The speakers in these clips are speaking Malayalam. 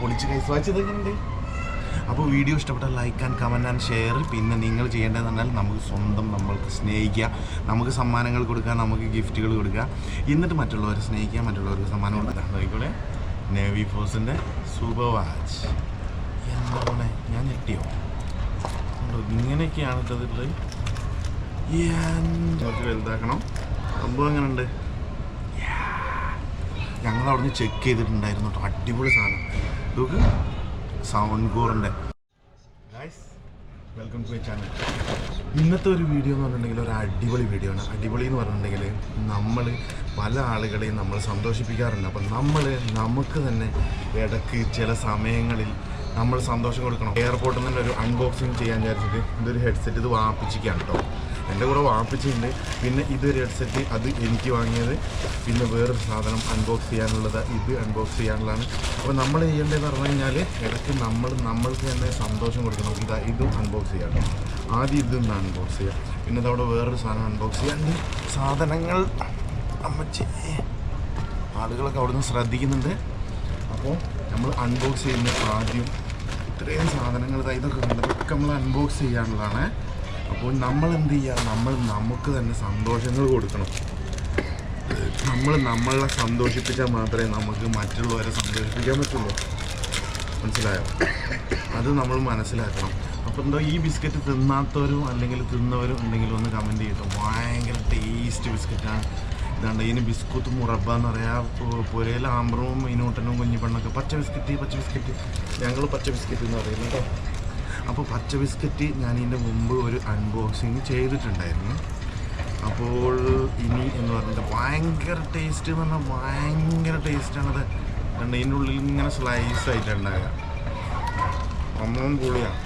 പൊളിച്ച് കൈസ് വായിച്ചതൊക്കെ അപ്പോൾ വീഡിയോ ഇഷ്ടപ്പെട്ട like and comment and share പിന്നെ നിങ്ങൾ ചെയ്യേണ്ടതെന്ന് പറഞ്ഞാൽ നമുക്ക് സ്വന്തം നമ്മൾക്ക് സ്നേഹിക്കുക. നമുക്ക് സമ്മാനങ്ങൾ കൊടുക്കുക നമുക്ക് ഗിഫ്റ്റുകൾ കൊടുക്കുക. എന്നിട്ട് മറ്റുള്ളവരെ സ്നേഹിക്കുക മറ്റുള്ളവർക്ക് സമ്മാനം കൊടുക്കുക. നോക്കിക്കോളെ. നേവി ഫോഴ്സിന്റെ സൂപ്പർ വാച്ച് എന്താണ് ഞാൻ ഞെട്ടിയോ? ഉണ്ടോ? ഇങ്ങനെയൊക്കെയാണ് ഇട്ടതിൽ കുറച്ച് വലുതാക്കണം? സംഭവം എങ്ങനെയുണ്ട്? ഞങ്ങൾ അവിടുന്ന് ചെക്ക് ചെയ്തിട്ടുണ്ടായിരുന്നു കേട്ടോ അടിപൊളി സാധനം. കോറിന്റെ വെൽക്കം ടു മൈ ചാനൽ ഇന്നത്തെ ഒരു വീഡിയോ എന്ന് പറഞ്ഞിട്ടുണ്ടെങ്കിൽ ഒരു അടിപൊളി വീഡിയോ ആണ്. അടിപൊളി എന്ന് പറഞ്ഞിട്ടുണ്ടെങ്കിൽ നമ്മൾ പല ആളുകളെയും നമ്മൾ സന്തോഷിപ്പിക്കാറുണ്ട്. അപ്പം നമ്മൾ നമുക്ക് തന്നെ ഇടയ്ക്ക് ചില സമയങ്ങളിൽ നമ്മൾ സന്തോഷം കൊടുക്കണം. എയർപോർട്ടിൽ നിന്ന് ഒരു അൺബോക്സിങ് ചെയ്യാൻ വിചാരിച്ചിട്ട് ഇതൊരു ഹെഡ്സെറ്റ് ഇത് വാപ്പിച്ചിരിക്കുകയാണ് കേട്ടോ. എന്റെ കൂടെ വാപ്പിച്ചിട്ടുണ്ട്. പിന്നെ ഇതൊരു ഹെഡ്സെറ്റ് അത് എനിക്ക് വാങ്ങിയത്. പിന്നെ വേറൊരു സാധനം അൺബോക്സ് ചെയ്യാനുള്ളത്. ഇത് അൺബോക്സ് ചെയ്യാനുള്ളതാണ്. അപ്പോൾ നമ്മൾ ചെയ്യേണ്ടതെന്ന് പറഞ്ഞു കഴിഞ്ഞാൽ ഇടയ്ക്ക് നമ്മൾ നമ്മൾക്ക് തന്നെ സന്തോഷം കൊടുക്കണം. ഇതാ ഇതും അൺബോക്സ് ചെയ്യാം. ആദ്യം ഇതൊന്ന് അൺബോക്സ് ചെയ്യാം. പിന്നെ അതവിടെ വേറൊരു സാധനം അൺബോക്സ് ചെയ്യാം. സാധനങ്ങൾ അമ്മച്ചേ. ആളുകളൊക്കെ അവിടുന്ന് ശ്രദ്ധിക്കുന്നുണ്ട്. അപ്പോൾ നമ്മൾ അൺബോക്സ് ചെയ്യുന്ന ആദ്യം ഇത്രയും സാധനങ്ങൾ ദാ ഇതൊക്കെ കണ്ടതൊക്കെ നമ്മൾ അൺബോക്സ് ചെയ്യാനുള്ളതാണ്. അപ്പോൾ നമ്മൾ എന്ത് ചെയ്യുക? നമ്മൾ നമുക്ക് തന്നെ സന്തോഷങ്ങൾ കൊടുക്കണം. നമ്മൾ നമ്മളെ സന്തോഷിപ്പിച്ചാൽ മാത്രമേ നമുക്ക് മറ്റുള്ളവരെ സന്തോഷിപ്പിക്കാൻ പറ്റുള്ളൂ. മനസ്സിലായോ? അത് നമ്മൾ മനസ്സിലാക്കണം. അപ്പോൾ എന്തോ ഈ ബിസ്ക്കറ്റ് തിന്നാത്തവരും അല്ലെങ്കിൽ തിന്നവരും ഉണ്ടെങ്കിൽ ഒന്ന് കമന്റ് ചെയ്യട്ടോ ഭയങ്കര ടേസ്റ്റ് ബിസ്ക്കറ്റാണ്. ഇതാണ്ട് ഇതിന് ബിസ്കുത്ത് മുറബ എന്ന് പറയാം പുരയിൽ ആമ്പ്രവും മീനൂട്ടനും കുഞ്ഞിപ്പണ്ണൊക്കെ പച്ച ബിസ്ക്കറ്റ് പച്ച ബിസ്ക്കറ്റ്. ഞങ്ങൾ പച്ച ബിസ്ക്കറ്റ് എന്ന് പറയുന്നത് കേട്ടോ. അപ്പോൾ പച്ച ബിസ്ക്കറ്റ് ഞാൻ ഇതിന്റെ മുമ്പ് ഒരു അൺബോക്സിങ് ചെയ്തിട്ടുണ്ടായിരുന്നു. അപ്പോൾ ഇനി എന്ന് പറഞ്ഞിട്ട് ഭയങ്കര ടേസ്റ്റ് എന്ന് പറഞ്ഞാൽ ഭയങ്കര ടേസ്റ്റാണത് കണ്ട് ഇതിന്റെ ഉള്ളിൽ ഇങ്ങനെ സ്ലൈസ് ആയിട്ടുണ്ടാകുക ഒന്നും പൊളിയാണ്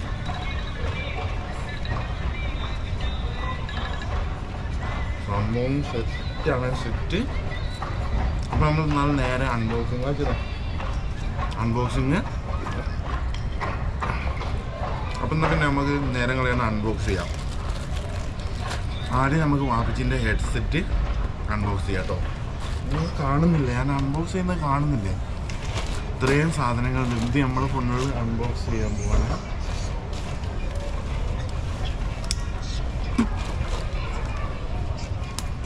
സംഭവം സെറ്റാണ് സെറ്റ് അപ്പോൾ നമ്മൾ നാളെ നേരെ അൺബോക്സിങ് വെച്ചതാ അൺബോക്സിങ് അപ്പം തന്നെ നമുക്ക് നേരം കളയാണ് അൺബോക്സ് ചെയ്യാം. ആദ്യം നമുക്ക് വാപ്പിച്ചിന്റെ ഹെഡ്സെറ്റ് അൺബോക്സ് ചെയ്യാം കേട്ടോ. നിങ്ങൾ കാണുന്നില്ല ഞാൻ അൺബോക്സ് ചെയ്യുന്നത് കാണുന്നില്ല. ഇത്രയും സാധനങ്ങൾ ഇത് നമ്മുടെ ഫോണുകൾ അൺബോക്സ് ചെയ്യാൻ പോവാണ്.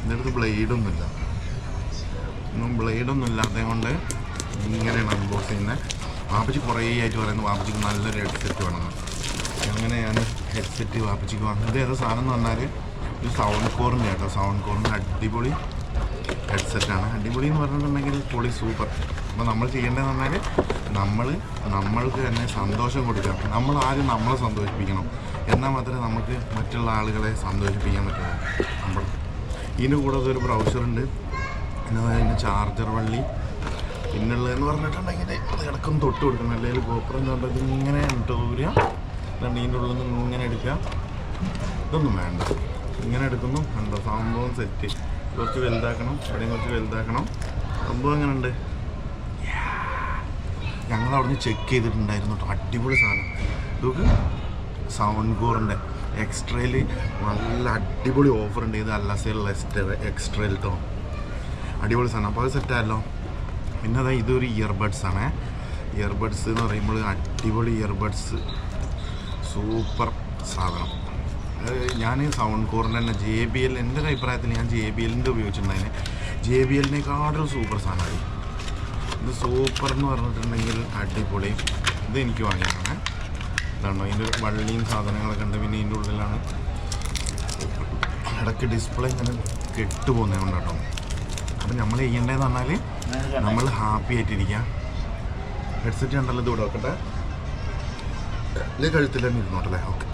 ഇതിനടുത്ത് ബ്ലേഡൊന്നുമില്ല ഒന്നും ബ്ലേഡൊന്നും ഇല്ലാത്തത് കൊണ്ട് ഇങ്ങനെയാണ് അൺബോക്സ് ചെയ്യുന്നത്. വാപ്പച്ചി കുറേ ആയിട്ട് പറയുന്നത് വാപ്പച്ചിക്ക് നല്ലൊരു ഹെഡ്സെറ്റ് വേണമെന്ന് അങ്ങനെ ഞാൻ ഹെഡ്സെറ്റ് വാപ്പിച്ചു വാങ്ങുന്നത് ഇത് ഏതോ സാധനം എന്ന് പറഞ്ഞാൽ ഒരു സൗണ്ട് കോറിന്റെ കേട്ടോ. സൗണ്ട് കോറിന്റെ അടിപൊളി ഹെഡ്സെറ്റാണ് അടിപൊളി എന്ന് പറഞ്ഞിട്ടുണ്ടെങ്കിൽ പൊളി സൂപ്പർ അപ്പോൾ നമ്മൾ ചെയ്യേണ്ടതെന്ന് പറഞ്ഞാൽ നമ്മൾ നമ്മൾക്ക് തന്നെ സന്തോഷം കൊടുക്കണം. നമ്മൾ ആദ്യം നമ്മളെ സന്തോഷിപ്പിക്കണം. എന്നാൽ മാത്രമേ നമുക്ക് മറ്റുള്ള ആളുകളെ സന്തോഷിപ്പിക്കാൻ പറ്റുള്ളൂ. നമ്മൾ ഇതിന്റെ കൂടെ ഒരു ബ്രൗസറുണ്ട് പിന്നെ അതിന് ചാർജർ വള്ളി. പിന്നുള്ളതെന്ന് പറഞ്ഞിട്ടുണ്ടെങ്കിൽ അത് കിടക്കും തൊട്ട് കൊടുക്കണം. അല്ലെങ്കിൽ ഗോപുരം എന്ന് പറഞ്ഞത് ഇങ്ങനെ ഇട്ട് എന്നിട്ട് ഇതിന്റെ ഉള്ളിൽ നിന്ന് ഇങ്ങനെ എടുക്കുക. ഇതൊന്നും വേണ്ട. ഇങ്ങനെ എടുക്കുന്നു കണ്ടോ സംഭവം സെറ്റ് കുറച്ച് വലുതാക്കണം ഇവിടെയും കുറച്ച് വലുതാക്കണം. സംഭവം എങ്ങനെ ഉണ്ട് ഞങ്ങൾ അവിടുന്ന് ചെക്ക് ചെയ്തിട്ടുണ്ടായിരുന്നു കേട്ടോ. അടിപൊളി സാധനം. ഇതൊക്കെ സൗണ്ട് കോറിന്റെ എക്സ്ട്രയിൽ നല്ല അടിപൊളി ഓഫർ ഉണ്ട്. ഇത് അല്ലാസേലുള്ള എക്സ്ട്ര എക്സ്ട്രയിൽ കേട്ടോ അടിപൊളി സാധനം. അപ്പോൾ അത് സെറ്റായല്ലോ പിന്നെ അതാ ഇതൊരു ഇയർബഡ്സ് ആണ്. ഇയർബഡ്സ് എന്ന് പറയുമ്പോൾ അടിപൊളി ഇയർബഡ്സ് സൂപ്പർ സാധനം. ഞാൻ സൗണ്ട് കോറിന്റെ തന്നെ ജെ ബി എൽ എന്റെ ഒരു അഭിപ്രായത്തിൽ ഞാൻ ജെ ബി എല്ലിന്റെ ഉപയോഗിച്ചിട്ടുണ്ടായിരുന്നു ജെ ബി എല്ലിനേക്കാളും സൂപ്പർ സാധനമായി. ഇത് സൂപ്പർ എന്ന് പറഞ്ഞിട്ടുണ്ടെങ്കിൽ അടിപൊളി. ഇത് എനിക്ക് വാങ്ങിയതാണ് ഇതാണോ ഇതിന്റെ വള്ളിയും സാധനങ്ങളൊക്കെ ഉണ്ട്. പിന്നെ ഇതിന്റെ ഉള്ളിലാണ് ഇടയ്ക്ക് ഡിസ്പ്ലേ ഇങ്ങനെ കെട്ട് പോകുന്നത് കേട്ടോ അപ്പം നമ്മൾ ചെയ്യേണ്ടതെന്ന് പറഞ്ഞാൽ നമ്മൾ ഹാപ്പി ആയിട്ടിരിക്കുക ഹെഡ്സെറ്റ് കണ്ടല്ലോ ഇത് ഇവിടെ വെക്കട്ടെ. അല്ലെ കഴുത്തിൽ തന്നെ ഇരുന്നോട്ടല്ലേ? ഓക്കെ.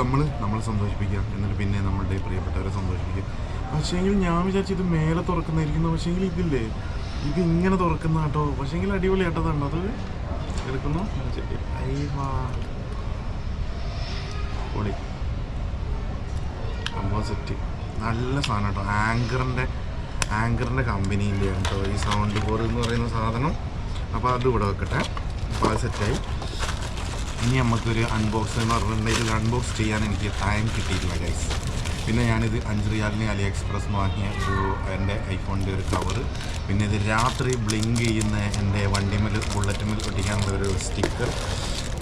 നമ്മൾ നമ്മൾ സന്തോഷിപ്പിക്കുക. എന്നിട്ട് പിന്നെ നമ്മളുടെ പ്രിയപ്പെട്ടവരെ സന്തോഷിപ്പിക്കുക. പക്ഷേങ്കിൽ ഞാൻ വിചാരിച്ചു ഇത് മേലെ തുറക്കുന്നതായിരിക്കുന്നു പക്ഷേങ്കിൽ ഇതില്ലേ? ഇത് ഇങ്ങനെ തുറക്കുന്ന കേട്ടോ. പക്ഷേങ്കിൽ അടിപൊളി ആട്ടതാണ് അത് എടുക്കുന്നു. പൊളി. സംഭവം സെറ്റ് നല്ല സാധനം കേട്ടോ. ആങ്കറിന്റെ ആങ്കറിന്റെ കമ്പനീന്റെ കേട്ടോ ഈ സൗണ്ട് ബോർഡ് എന്ന് പറയുന്ന സാധനം. അപ്പോൾ അത് ഇവിടെ വെക്കട്ടെ. അപ്പോൾ അത് സെറ്റായി ഇനി നമുക്കൊരു അൺബോക്സ് എന്ന് പറഞ്ഞിട്ടുണ്ടെങ്കിൽ അൺബോക്സ് ചെയ്യാൻ എനിക്ക് ടൈം കിട്ടിയിട്ടില്ല ഗൈസ് പിന്നെ ഞാനിത് അഞ്ച് റിയാലിന് അലി എക്സ്പ്രസ് വാങ്ങിയ ഒരു എന്റെ ഐഫോണിന്റെ ഒരു കവർ പിന്നെ ഇത് രാത്രി ബ്ലിങ്ക് ചെയ്യുന്ന എന്റെ വണ്ടിമേൽ ബുള്ളറ്റുമേൽ ഒട്ടിക്കാനുള്ള ഒരു സ്റ്റിക്കർ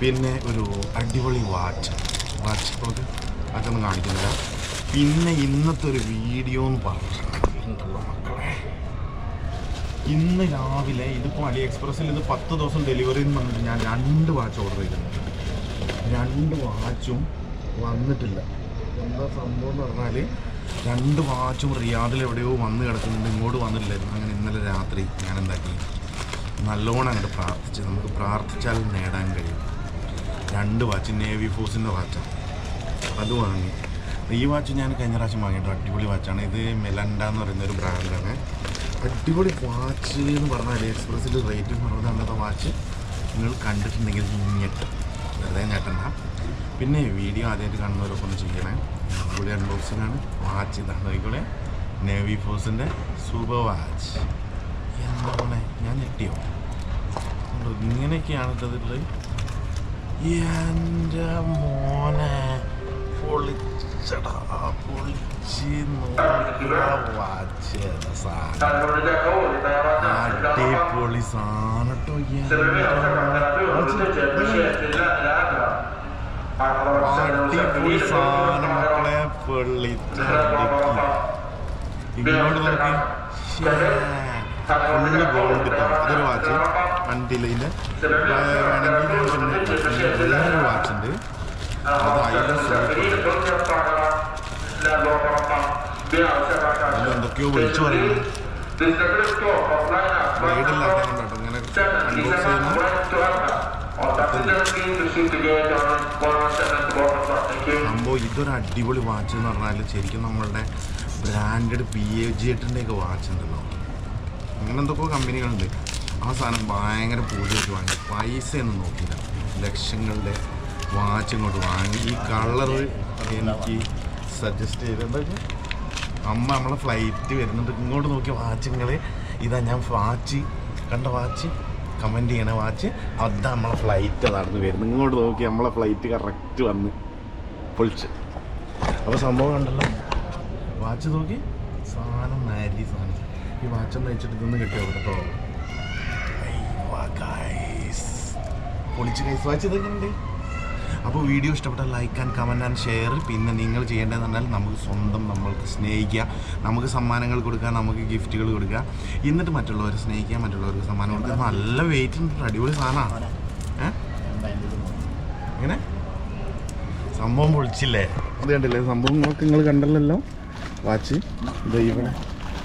പിന്നെ ഒരു അടിപൊളി വാച്ച് വാച്ച് നമുക്ക് അതൊന്നും കാണിക്കുന്നില്ല. പിന്നെ ഇന്നത്തെ ഒരു വീഡിയോ എന്ന് പറഞ്ഞിട്ടുണ്ടല്ലോ മക്കളെ? ഇന്ന് രാവിലെ ഇതിപ്പോൾ അലി എക്സ്പ്രസ്സിൽ ഇത് പത്ത് ദിവസം ഡെലിവറി എന്ന് പറഞ്ഞിട്ട് ഞാൻ രണ്ട് വാച്ച് ഓർഡർ ചെയ്തിട്ടുണ്ട്. രണ്ട് വാച്ചും വന്നിട്ടില്ല. എന്താ സംഭവം എന്ന് പറഞ്ഞാൽ രണ്ട് വാച്ചും റിയാദിൽ എവിടെയോ വന്ന് കിടക്കുന്നുണ്ട്. ഇങ്ങോട്ട് വന്നിട്ടില്ലായിരുന്നു. അങ്ങനെ ഇന്നലെ രാത്രി ഞാൻ എന്താക്കി? നല്ലോണം അങ്ങോട്ട് പ്രാർത്ഥിച്ച് നമുക്ക് പ്രാർത്ഥിച്ചാൽ നേടാൻ കഴിയും. രണ്ട് വാച്ച് നേവി ഫോഴ്സിന്റെ വാച്ചാണ്. അത് വാങ്ങി. ഈ വാച്ച് ഞാൻ കഴിഞ്ഞ പ്രാവശ്യം വാങ്ങിയിട്ട്? അടിപൊളി വാച്ചാണ്. ഇത് മെലൻഡ എന്ന് പറയുന്ന ഒരു ബ്രാൻഡാണ് അടിപൊളി വാച്ച് എന്ന് പറഞ്ഞാൽ എക്സ്പ്രസിൽ റേറ്റ് പറഞ്ഞാൽ അന്നത്തെ വാച്ച് നിങ്ങൾ കണ്ടിട്ടുണ്ടെങ്കിൽ ഞെട്ടും വെറുതെ ഞെട്ടണ്ട പിന്നെ വീഡിയോ ആദ്യമായിട്ട് കാണുന്നവരൊക്കെ ഒന്ന് ചെയ്യണേ. അടിപൊളി അൺബോക്സിംഗ് ആണ്. വാച്ച് ഇതാണ്. നോക്കിക്കോളെ. നേവി ഫോഴ്സിന്റെ സൂപ്പർ വാച്ച് എന്താ പോണേ ഞാൻ ഞെട്ടിയോ? ഇങ്ങനെയൊക്കെയാണ് ഇട്ടതിട്ട് എന്റെ മോനെ. പൊളിച്ചടാ. പൊളിച്ച് വാച്ച് അടിപൊളി സാധനം അടിപൊളി സാധനം മക്കളെ പൊള്ളിച്ചടിക്കും ഇങ്ങോട്ട് നോക്കി ഫുള്ള് ഗോൾഡ് അതൊരു വാച്ച് അണ്ടിലയിൽ വേണമെങ്കിൽ വേറൊരു വാച്ച് ഉണ്ട് അത് അതിലും അതിൽ എന്തൊക്കെയോ വിളിച്ചു പറയുന്നു ബ്ലേഡില്ലാത്തതുകൊണ്ടാട്ടോ ഇങ്ങനെ അൺബോക്സ് ചെയ്യുന്നു സംഭവം ഇതൊരു അടിപൊളി വാച്ച് എന്ന് പറഞ്ഞാൽ ശരിക്കും നമ്മളുടെ ബ്രാൻഡഡ് പി എ ജി എട്ടിന്റെയൊക്കെ വാച്ച് ഉണ്ടല്ലോ. അങ്ങനെ എന്തൊക്കെയോ കമ്പനികളുണ്ട്. ആ സാധനം ഭയങ്കര പൂജയായിട്ട് വാങ്ങി. പൈസയൊന്നും നോക്കിയില്ല. ലക്ഷങ്ങളുടെ വാച്ച് ഇങ്ങോട്ട് വാങ്ങി. ഈ കളറ് എനിക്ക് സജസ്റ്റ് ചെയ്ത് എന്തൊക്കെ അമ്മ നമ്മളെ ഫ്ലൈറ്റ് വരുന്നുണ്ട്. ഇങ്ങോട്ട് നോക്കിയ വാച്ചുങ്ങൾ ഇതാ ഞാൻ വാച്ച് കണ്ട വാച്ച്. കമന്റ് ചെയ്യണ വാച്ച് അതാ നമ്മളെ ഫ്ലൈറ്റ് നടന്ന് വരുന്നത് ഇങ്ങോട്ട് നോക്കി നമ്മളെ ഫ്ലൈറ്റ് കറക്റ്റ് വന്ന്. പൊളിച്ച് അപ്പോൾ സംഭവം ഉണ്ടല്ലോ വാച്ച് നോക്കി. സാധനം നാരി സാധനം. ഈ വാച്ച് ഒന്ന് വെച്ചിട്ട് ഇതൊന്ന് കിട്ടിയോ കേട്ടോ. പൊളിച്ച് കൈസ് വാച്ച് ഇതൊക്കെ ഉണ്ട് അപ്പോൾ വീഡിയോ ഇഷ്ടപ്പെട്ടാൽ like and comment and share പിന്നെ നിങ്ങൾ ചെയ്യേണ്ടതെന്ന് പറഞ്ഞാൽ നമുക്ക് സ്വന്തം നമ്മൾക്ക് സ്നേഹിക്കുക. നമുക്ക് സമ്മാനങ്ങൾ കൊടുക്കുക നമുക്ക് ഗിഫ്റ്റുകൾ കൊടുക്കുക. എന്നിട്ട് മറ്റുള്ളവരെ സ്നേഹിക്കുക മറ്റുള്ളവർക്ക് സമ്മാനം കൊടുക്കുക. നല്ല വെയിറ്റ് അടിപൊളി സാധനമാണ് ഏഹ് എങ്ങനെ? സംഭവം പൊളിച്ചില്ലേ? അത് കണ്ടില്ലേ? സംഭവം നോക്ക് നിങ്ങൾ കണ്ടല്ലോ. വാച്ച്. ഇത് ഇവിടെ.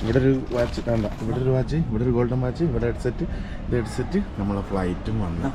ഇവിടെ ഒരു വാച്ച്. വേണ്ട ഇവിടെ ഒരു വാച്ച് ഇവിടെ ഒരു ഗോൾഡൻ വാച്ച് ഇവിടെ ഹെഡ്സെറ്റ് ഇത് ഹെഡ്സെറ്റ് നമ്മളെ ഫ്ലൈറ്റും വന്നു.